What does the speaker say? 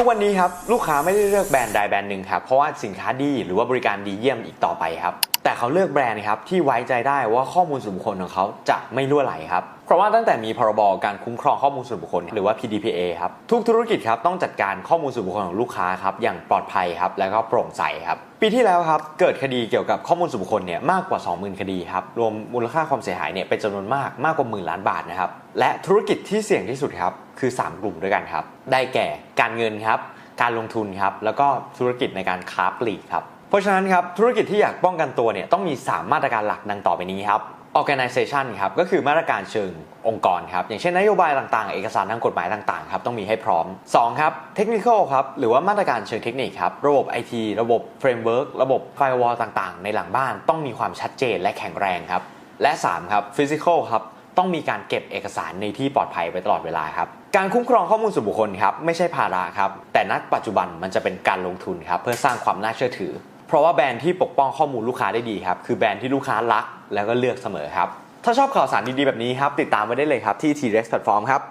ทุกวันนี้ครับลูกค้าไม่ได้เลือกแบรนด์ใดแบรนด์หนึ่งครับเพราะว่าสินค้าดีหรือว่าบริการดีเยี่ยมอีกต่อไปครับแต่เขาเลือกแบรนด์ครับที่ไว้ใจได้ว่าข้อมูลส่วนบุคคลของเขาจะไม่ล่วไหลครับ เพราะว่าตั้งแต่มีพรบการคุ้มครองข้อมูลส่วนบุคคล หรือว่า PDPA ครับทุกธุรกิจครับต้องจัดการข้อมูลส่วนบุคคลของลูกค้าครับอย่างปลอดภัยครับแล้วก็โปร่งใสครับปีที่แล้วครับเกิดคดีเกี่ยวกับข้อมูลส่วนบุคคลเนี่ยมากกว่า 20,000 คดีครับรวมมูลค่าความเสียหายเนี่ยเป็นจำนวนมากมากกว่าหมื่นล้านบาทนะครับและธุรกิจที่เสี่ยงที่สุดครับคือ 3 กลุ่มด้วยกันครับได้แก่การเงินครับการลงทุนครับแล้วก็ธุรกิจในการค้าปลีกครับเพราะฉะนั้นครับธุรกิจที่อยากป้องกันตัวเนี่ยต้องมี 3 มาตรการหลักดังต่อไปนี้ครับ organization ครับก็คือมาตรการเชิงองค์กรครับอย่างเช่นนโยบายต่างๆ เอกสารทางกฎหมายต่างๆครับต้องมีให้พร้อม 2 ครับ technical ครับหรือว่ามาตรการเชิงเทคนิคครับระบบ IT ระบบ framework ระบบ firewall ต่างๆ ในหลังบ้านต้องมีความชัดเจนและแข็งแรงครับและ3ครับ physical ครับต้องมีการเก็บเอกสารในที่ปลอดภัยไปตลอดเวลาครับการคุ้มครองข้อมูลส่วนบุคคลครับไม่ใช่ภาระครับแต่ณปัจจุบันมันจะเป็นการลงทุนครับเพื่อสร้างความน่าเชื่อถือ เพราะว่าแบรนด์ที่ปกป้องข้อมูลลูกค้าได้ดีครับ คือแบรนด์ที่ลูกค้ารักแล้วก็เลือกเสมอครับ ถ้าชอบข่าวสารดีๆแบบนี้ครับ ติดตามไว้ได้เลยครับที่ T-Rex Platform ครับ